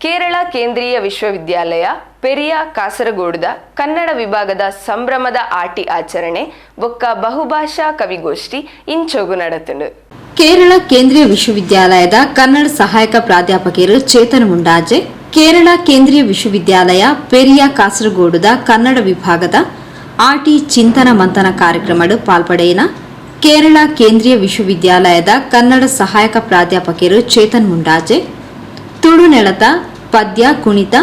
ಕೇರಳ ಕೇಂದ್ರೀಯ ವಿಶ್ವವಿದ್ಯಾಲಯ, ಪೆರಿಯ ಕಾಸರಗೋಡುದ, ಕನ್ನಡ ವಿಭಾಗದ ಸಂಭ್ರಮದ ಆಟಿ ಆಚರಣೆ, ಬೊಕ್ಕ ಬಹುಭಾಷಾ ಕವಿಗೋಷ್ಠಿ ಇಂಚೋಗು ನಡತನು ಕೇರಳ ಕೇಂದ್ರೀಯ ವಿಶ್ವವಿದ್ಯಾಲಯದ ಕನ್ನಡ ಸಹಾಯಕ ಪ್ರಾಧ್ಯಾಪಕರು ಚೇತನ್ ಮುಂಡಾಜೆ, ಕೇರಳ ಕೇಂದ್ರೀಯ ವಿಶ್ವವಿದ್ಯಾಲಯ, ಪೆರಿಯ ಕಾಸರಗೋಡದ ಕನ್ನಡ ವಿಭಾಗದ ಆಟಿ ಚಿಂತನ ಮಂಥನ ಕಾರ್ಯಕ್ರಮಡು ಪಾಲ್ಪಡೆಯನ, ಕೇರಳ ಕೇಂದ್ರೀಯ ವಿಶ್ವವಿದ್ಯಾಲಯದ ಕನ್ನಡ ಸಹಾಯಕ ಪ್ರಾಧ್ಯಾಪಕರು ಚೇತನ್ ಮುಂಡಾಜೆ ತುಳು ನೆಲತ ಪದ್ಯ, ಕುಣಿತ,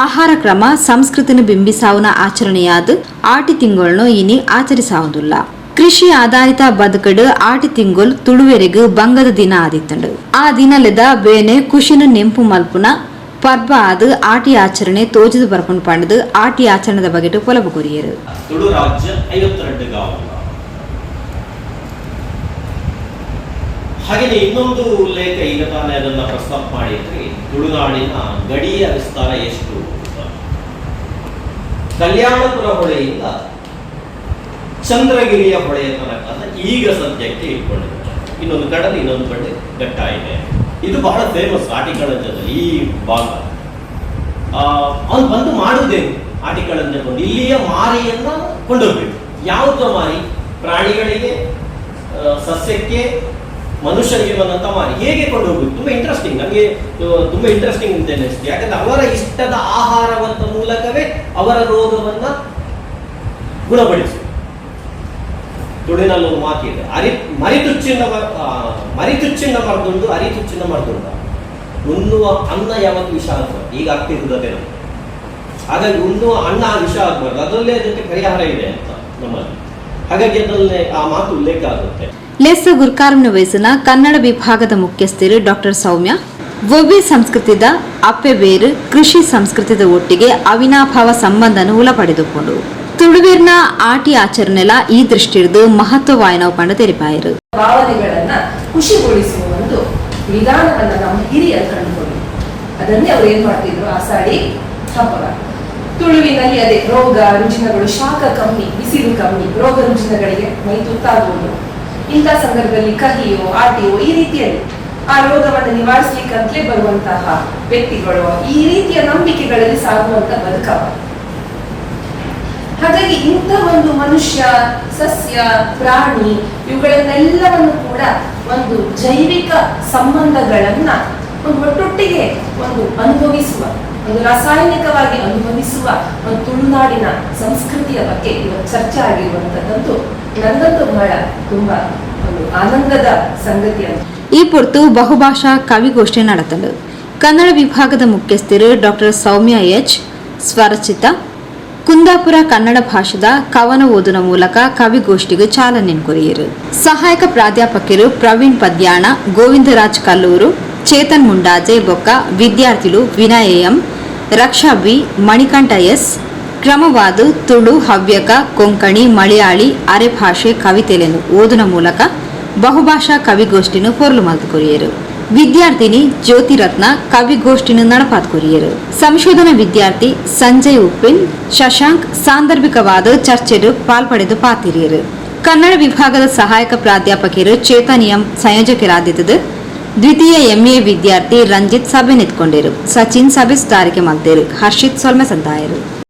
ಆಹಾರ ಕ್ರಮ, ಸಂಸ್ಕೃತಿನ ಬಿಂಬಿಸಾವುನ ಆಚರಣೆಯಾದ ಆಟಿ ತಿಂಗಳನ್ನು ಇನಿ ಆಚರಿಸಾವುದಿಲ್ಲ. ಕೃಷಿ ಆಧಾರಿತ ಬದುಕಡು ಆಟಿ ತಿಂಗೊಲ್ ತುಳುವೆರೆಗು ಬಂಗದ ದಿನ ಆದಿತ್ತಂಡು. ಆ ದಿನಲೆದ ಬೇನೆ ಖುಷಿನ ನೆಂಪು ಮಲ್ಪುನ ಪರ್ಬ ಆದ ಆಟಿ ಆಚರಣೆ ತೋಜದು ಬರ್ಪುಂಡು ಪಂಡದು ಆಟಿ ಆಚರಣೆದ ಬಗೆಟು ಪೊಲಬು ಕೊರಿಯರು. ತುಳು ರಾಜ್ಯ ಐವತ್ತೆರಡು ಹಾಗೆಯೇ ಇನ್ನೊಂದು ಉಲ್ಲೇಖ ಈಗ ಮಾಡಿದ್ರಿ ತುಳುನಾಡಿನ ಗಡಿಯ ವಿಸ್ತಾರ ಎಷ್ಟು ಕಲ್ಯಾಣಪುರ ಹೊಳೆಯಿಂದ ಚಂದ್ರಗಿರಿಯ ಹೊಳೆಯ ತನಕ ಈಗ ಸದ್ಯಕ್ಕೆ ಇಟ್ಕೊಂಡಿದ್ದಾರೆ. ಇನ್ನೊಂದು ಕಡಲು, ಇನ್ನೊಂದು ಕಡೆ ಘಟ್ಟ ಇದೆ. ಇದು ಬಹಳ ಫೇಮಸ್ ಆಟಿಕಳಂಜದಲ್ಲಿ ಈ ಭಾಗ. ಅವನು ಬಂದು ಮಾಡುವುದೇನು ಆಟಿಕಳಂಜ ಬಂದು ಇಲ್ಲಿಯ ಮಾರಿಯನ್ನ ಕೊಂಡೋಗ್ಬೇಕು ಯಾವುದೋ ಮಾರಿ? ಪ್ರಾಣಿಗಳಿಗೆ ಸಸ್ಯಕ್ಕೆ ಮನುಷ್ಯರಿಗೆ ಬಂದಂತ ಮಾರಿ ಹೇಗೆ ಕೊಂಡೋಗ್ಬೇಕು? ತುಂಬಾ ಇಂಟ್ರೆಸ್ಟಿಂಗ್ ನಮಗೆ ತುಂಬಾ ಇಂಟ್ರೆಸ್ಟಿಂಗ್ ಅಂತ ಯಾಕಂದ್ರೆ ಅವರ ಇಷ್ಟದ ಆಹಾರವಂತ ಮೂಲಕವೇ ಅವರ ರೋಗವನ್ನ ಗುಣಪಡಿಸಿ. ತುಳಿನಲ್ಲಿ ಒಂದು ಮಾತಿದೆ ಅರಿ, ಮರಿತುಚ್ಚಿನ ಮರಿತುಚ್ಚಿನ ಮರದುಂಡು ಅರಿತುಚ್ಚಿನ ಮರದುಂಡ. ಉಣ್ಣುವ ಅನ್ನ ಯಾವತ್ತು ವಿಷ ಆಗ್ಬಾರ್ದು? ಈಗ ಆಗ್ತಿರುವುದೇ ನಮ್ಗೆ. ಹಾಗಾಗಿ ಉಣ್ಣುವ ಅನ್ನ ವಿಷ ಆಗ್ಬಾರ್ದು. ಅದರಲ್ಲೇ ಅದಕ್ಕೆ ಪರಿಹಾರ ಇದೆ ಅಂತ ನಮ್ಮಲ್ಲಿ. ಹಾಗಾಗಿ ಅದರಲ್ಲೇ ಆ ಮಾತು ಉಲ್ಲೇಖ ಆಗುತ್ತೆ. ಲೆಸ್ ಗುರ್ಕಾರಂನ ವಯಸ್ಸಿನ ಕನ್ನಡ ವಿಭಾಗದ ಮುಖ್ಯಸ್ಥರು ಡಾಕ್ಟರ್ ಸೌಮ್ಯ ಒವ್ವೆ ಸಂಸ್ಕೃತಿದ ಅಪ್ಪೆ ಬೇರು, ಕೃಷಿ ಸಂಸ್ಕೃತಿದ ಒಟ್ಟಿಗೆ ಅವಿನಾಭಾವ ಸಂಬಂಧನ ಉಲ ಪಡೆದುಕೊಂಡು ತುಳುವೇರ್ನ ಆಟಿ ಆಚರಣೆಲ ಈ ದೃಷ್ಟಿಡ್ದು ಮಹತ್ವವಾಯಿನವು ಪಂಡ ತೆರಿಪಾಯರು. ಭಾವನೆಗಳನ್ನ ಖುಷಿಗೊಳಿಸುವ ಒಂದು ವಿಧಾನವನ್ನ ನಮ್ಮ ಹಿರಿಯರು ಕಂಡುಕೊಂಡು ಅದನ್ನೇ ಅವ್ರು ಏನ್ ಮಾಡ್ತಿದ್ರು? ಆಸಾಡಿ ಹಬ್ಬ. ತುಳುವಿನಲ್ಲಿ ಅದೇ ರೋಗ ರುಜಿನಗಳು ಶಾಖ ಕಮ್ಮಿ, ಬಿಸಿಲು ಕಮ್ಮಿ, ರೋಗ ರುಜಿನಗಳಿಗೆ ಮೈ ತುತ್ತಾಗುವುದು. ಇಂಥ ಸಂದರ್ಭದಲ್ಲಿ ಕಹಿಯೋ, ಆಟಿಯೋ ಈ ರೀತಿಯಲ್ಲಿ ಆ ರೋಗವನ್ನು ನಿವಾರಿಸಲಿಕ್ಕಂತಲೇ ಬರುವಂತಹ ವ್ಯಕ್ತಿಗಳು ಈ ರೀತಿಯ ನಂಬಿಕೆಗಳಲ್ಲಿ ಸಾಗುವಂತ ಬದುಕವ. ಹಾಗಾಗಿ ಇಂಥ ಒಂದು ಮನುಷ್ಯ, ಸಸ್ಯ, ಪ್ರಾಣಿ ಇವುಗಳನ್ನೆಲ್ಲವನ್ನು ಕೂಡ ಒಂದು ಜೈವಿಕ ಸಂಬಂಧಗಳನ್ನ ಒಂದು ಒಟ್ಟೊಟ್ಟಿಗೆ ಒಂದು ಅನುಭವಿಸುವ, ಒಂದು ರಾಸಾಯನಿಕವಾಗಿ ಅನುಭವಿಸುವ ಒಂದು ತುಳುನಾಡಿನ ಸಂಸ್ಕೃತಿಯ ಬಗ್ಗೆ ಇವತ್ತು ಚರ್ಚೆ ಆಗಿರುವಂತದ್ದು ನನ್ನಂತೂ ಬಹಳ ತುಂಬಾ ಒಂದು ಆನಂದದ ಸಂಗತಿ ಅಂತ ಈ ಪುರ್ತು ಬಹುಭಾಷಾ ಕವಿಗೋಷ್ಠಿ ನಡೆತಲು ಕನ್ನಡ ವಿಭಾಗದ ಮುಖ್ಯಸ್ಥರು ಡಾಕ್ಟರ್ ಸೌಮ್ಯ ಎಚ್, ಸ್ವರಚಿತ, ಕುಂದಾಪುರ ಕನ್ನಡ ಭಾಷೆದ ಕವನ ಓದುನ ಮೂಲಕ ಕವಿಗೋಷ್ಠಿಗೆ ಚಾಲನೆ ಕೊರಿಯರು. ಸಹಾಯಕ ಪ್ರಾಧ್ಯಾಪಕರು ಪ್ರವೀಣ್ ಪದ್ಯಾಣ, ಗೋವಿಂದರಾಜ್ ಕಲ್ಲೂರು, ಚೇತನ್ ಮುಂಡಾಜೆ ಬೊಕ್ಕ ವಿದ್ಯಾರ್ಥಿಗಳು Vinaya M, Raksha B, Manikanta S ಕ್ರಮವಾದು Tulu, Havyaka, Konkani, Malayali ಅರೆ ಭಾಷೆ ಓದುನ ಮೂಲಕ ಬಹುಭಾಷಾ ಕವಿಗೋಷ್ಠಿನ ಪೊರ್ಲು ಮಾತುಕೊರಿಯರು ವಿದ್ಯಾರ್ಥಿನಿ ಜ್ಯೋತಿರತ್ನ ಕವಿಗೋಷ್ಠಿನ ನಡಪಾತ್ ಕೊರಿಯರು. ಸಂಶೋಧನಾ ವಿದ್ಯಾರ್ಥಿ ಸಂಜಯ್ ಉಪ್ಪಿನ್, ಶಶಾಂಕ್ ಸಾಂದರ್ಭಿಕವಾದ ಚರ್ಚೆರು ಪಾಲ್ಪಡೆದು ಪಾತಿರಿಯರು. ಕನ್ನಡ ವಿಭಾಗದ ಸಹಾಯಕ ಪ್ರಾಧ್ಯಾಪಕಿಯರು ಚೇತನಿಯಂ ಸಂಯೋಜಕರಾದಿದ್ದು ದ್ವಿತೀಯ ಎಂಎ ವಿದ್ಯಾರ್ಥಿ ರಂಜಿತ್ ಸಭೆ ನಿಂತ್ಕೊಂಡಿರು. ಸಚಿನ್ ಸಭೆ ಸುಧಾರಿಕೆ ಮಾಡಿದರು ಹರ್ಷಿತ್ ಸೊಲ್ಮೆ ಸಂತಾಯರು.